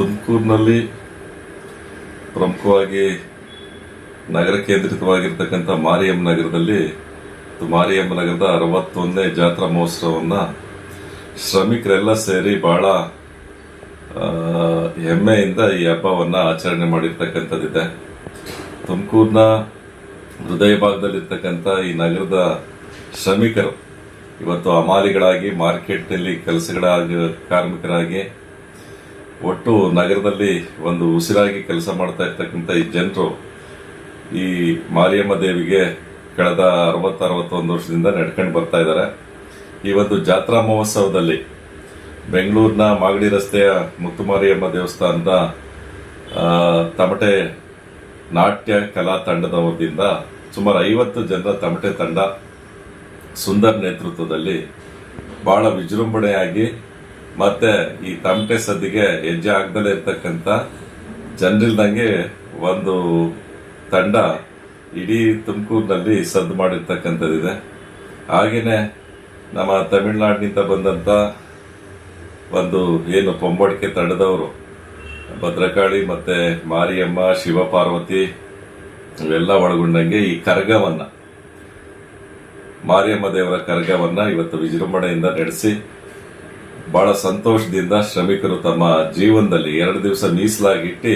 ತುಮಕೂರಿನಲ್ಲಿ ಪ್ರಮುಖವಾಗಿ ನಗರ ಕೇಂದ್ರಿತವಾಗಿರ್ತಕ್ಕಂಥ ಮಾರಿಯಮ್ಮ ನಗರದಲ್ಲಿ ಮಾರಿಯಮ್ಮ ನಗರದ ಅರವತ್ತೊಂದನೇ ಜಾತ್ರಾ ಮಹೋತ್ಸವವನ್ನು ಶ್ರಮಿಕರೆಲ್ಲ ಸೇರಿ ಬಹಳ ಹೆಮ್ಮೆಯಿಂದ ಈ ಹಬ್ಬವನ್ನು ಆಚರಣೆ ಮಾಡಿರ್ತಕ್ಕಂಥದ್ದಿದೆ. ತುಮಕೂರಿನ ಹೃದಯ ಭಾಗದಲ್ಲಿರ್ತಕ್ಕಂಥ ಈ ನಗರದ ಶ್ರಮಿಕರು ಇವತ್ತು ಅಮಾಲಿಗಳಾಗಿ ಮಾರ್ಕೆಟ್ನಲ್ಲಿ ಕೆಲಸಗಳಾಗಿ, ಕಾರ್ಮಿಕರಾಗಿ ಒಟ್ಟು ನಗರದಲ್ಲಿ ಒಂದು ಉಸಿರಾಗಿ ಕೆಲಸ ಮಾಡ್ತಾ ಇರ್ತಕ್ಕಂಥ ಈ ಜನರು ಈ ಮಾರಿಯಮ್ಮ ದೇವಿಗೆ ಕಳೆದ ಅರವತ್ತು ಅರವತ್ತೊಂದು ವರ್ಷದಿಂದ ನಡ್ಕೊಂಡು ಬರ್ತಾ ಇದ್ದಾರೆ. ಈ ಒಂದು ಜಾತ್ರಾ ಮಹೋತ್ಸವದಲ್ಲಿ ಬೆಂಗಳೂರಿನ ಮಾಗಡಿ ರಸ್ತೆಯ ಮುತ್ತುಮಾರಿಯಮ್ಮ ದೇವಸ್ಥಾನದ ತಮಟೆ ನಾಟ್ಯ ಕಲಾ ತಂಡದವರಿಂದ ಸುಮಾರು ಐವತ್ತು ಜನರ ತಮಟೆ ತಂಡ ಸುಂದರ್ ನೇತೃತ್ವದಲ್ಲಿ ಬಹಳ ವಿಜೃಂಭಣೆಯಾಗಿ ಮತ್ತೆ ಈ ತಮಟೆ ಸದ್ದಿಗೆ ಹೆಜ್ಜೆ ಆಗ್ದಲೇ ಇರ್ತಕ್ಕಂಥ ಜನರಿಲ್ದಂಗೆ ಒಂದು ತಂಡ ಇಡೀ ತುಮಕೂರಿನಲ್ಲಿ ಸದ್ದು ಮಾಡಿರ್ತಕ್ಕಂಥದ್ದಿದೆ. ಹಾಗೇನೆ ನಮ್ಮ ತಮಿಳುನಾಡಿನಿಂದ ಬಂದಂತ ಒಂದು ಏನು ಪೊಂಬಡಿಕೆ ತಂಡದವರು ಭದ್ರಕಾಳಿ ಮತ್ತೆ ಮಾರಿಯಮ್ಮ, ಶಿವಪಾರ್ವತಿ ಇವೆಲ್ಲ ಒಳಗೊಂಡಂಗೆ ಈ ಕರ್ಗವನ್ನ ಮಾರಿಯಮ್ಮ ದೇವರ ಕರ್ಗವನ್ನ ಇವತ್ತು ವಿಜೃಂಭಣೆಯಿಂದ ನಡೆಸಿ ಬಹಳ ಸಂತೋಷದಿಂದ ಶ್ರಮಿಕರು ತಮ್ಮ ಜೀವನದಲ್ಲಿ ಎರಡು ದಿವಸ ಮೀಸಲಾಗಿಟ್ಟು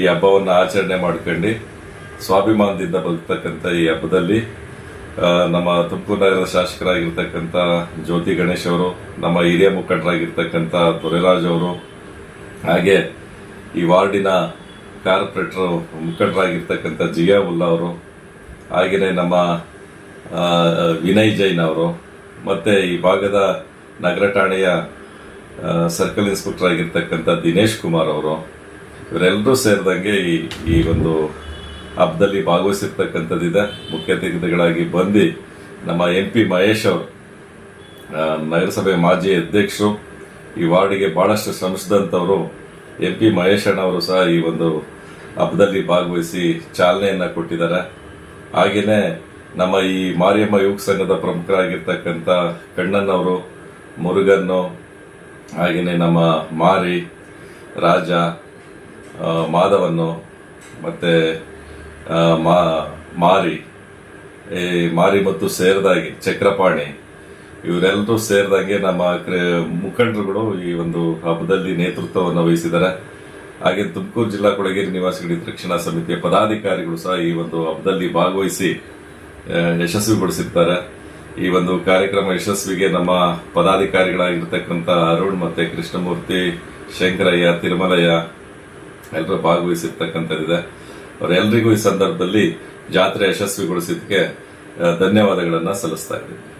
ಈ ಹಬ್ಬವನ್ನು ಆಚರಣೆ ಮಾಡ್ಕೊಂಡು ಸ್ವಾಭಿಮಾನದಿಂದ ಬದುಕ್ತಕ್ಕಂಥ ಈ ಹಬ್ಬದಲ್ಲಿ ನಮ್ಮ ತುಮಕೂರು ನಗರದ ಶಾಸಕರಾಗಿರ್ತಕ್ಕಂಥ ಜ್ಯೋತಿ ಗಣೇಶ್ ಅವರು, ನಮ್ಮ ಹಿರಿಯ ಮುಖಂಡರಾಗಿರ್ತಕ್ಕಂಥ ದೊರೆರಾಜ್ ಅವರು, ಹಾಗೆ ಈ ವಾರ್ಡಿನ ಕಾರ್ಪೊರೇಟರ್, ಮುಖಂಡರಾಗಿರ್ತಕ್ಕಂಥ ಜಿಯಾ ಉಲ್ಲಾ ಅವರು, ಹಾಗೆಯೇ ನಮ್ಮ ವಿನಯ್ ಜೈನ್ ಅವರು, ಮತ್ತು ಈ ಭಾಗದ ನಗರ ಠಾಣೆಯ ಸರ್ಕಲ್ ಇನ್ಸ್ಪೆಕ್ಟರ್ ಆಗಿರ್ತಕ್ಕಂಥ ದಿನೇಶ್ ಕುಮಾರ್ ಅವರು ಇವರೆಲ್ಲರೂ ಸೇರಿದಂಗೆ ಈ ಈ ಒಂದು ಹಬ್ಬದಲ್ಲಿ ಭಾಗವಹಿಸಿರ್ತಕ್ಕಂಥದ್ದಿದೆ. ಮುಖ್ಯ ಅತಿಥಿಗಳಾಗಿ ಬಂದು ನಮ್ಮ ಎಂ ಪಿ ಮಹೇಶ್ ಅವರು ನಗರಸಭೆ ಮಾಜಿ ಅಧ್ಯಕ್ಷರು, ಈ ವಾರ್ಡಿಗೆ ಭಾಳಷ್ಟು ಶ್ರಮಿಸಿದಂಥವರು, ಎಂ ಪಿ ಮಹೇಶ್ ಅವರು ಸಹ ಈ ಒಂದು ಹಬ್ಬದಲ್ಲಿ ಭಾಗವಹಿಸಿ ಚಾಲನೆಯನ್ನು ಕೊಟ್ಟಿದ್ದಾರೆ. ಹಾಗೆಯೇ ನಮ್ಮ ಈ ಮಾರಿಯಮ್ಮ ಯುವಕ ಸಂಘದ ಪ್ರಮುಖರಾಗಿರ್ತಕ್ಕಂಥ ಕಣ್ಣನ್ ಅವರು ಮುರುಗನ್ನು ಹಾಗೆಯೇ ನಮ್ಮ ಮಾರಿ, ರಾಜ ಮಾಧವನ್ನು, ಮತ್ತೆ ಮಾರಿ, ಈ ಮಾರಿ ಮತ್ತು ಸೇರಿದಾಗೆ, ಚಕ್ರಪಾಣಿ ಇವರೆಲ್ಲರೂ ಸೇರಿದಂಗೆ ನಮ್ಮ ಕ್ರೇ, ಮುಖಂಡರುಗಳು ಈ ಒಂದು ಹಬ್ಬದಲ್ಲಿ ನೇತೃತ್ವವನ್ನು ವಹಿಸಿದ್ದಾರೆ. ಹಾಗೆ ತುಮಕೂರು ಜಿಲ್ಲಾ ಕೊಳಗೇರಿ ನಿವಾಸಿಗಳ, ರಕ್ಷಣಾ ಸಮಿತಿಯ ಪದಾಧಿಕಾರಿಗಳು ಸಹ ಈ ಒಂದು ಹಬ್ಬದಲ್ಲಿ ಭಾಗವಹಿಸಿ ಯಶಸ್ವಿಗೊಳಿಸಿರ್ತಾರೆ. ಈ ಒಂದು ಕಾರ್ಯಕ್ರಮ ಯಶಸ್ವಿಗೆ ನಮ್ಮ ಪದಾಧಿಕಾರಿಗಳಾಗಿರ್ತಕ್ಕಂಥ ಅರುಣ್ ಮತ್ತೆ ಕೃಷ್ಣಮೂರ್ತಿ, ಶಂಕರಯ್ಯ, ತಿರುಮಲಯ್ಯ ಎಲ್ಲರೂ ಭಾಗವಹಿಸಿರ್ತಕ್ಕಂಥದ್ದಿದೆ. ಅವರೆಲ್ಲರಿಗೂ ಈ ಸಂದರ್ಭದಲ್ಲಿ ಜಾತ್ರೆ ಯಶಸ್ವಿಗೊಳಿಸಿದ್ದಕ್ಕೆ ಧನ್ಯವಾದಗಳನ್ನು ಸಲ್ಲಿಸ್ತಾ ಇದ್ದೀನಿ.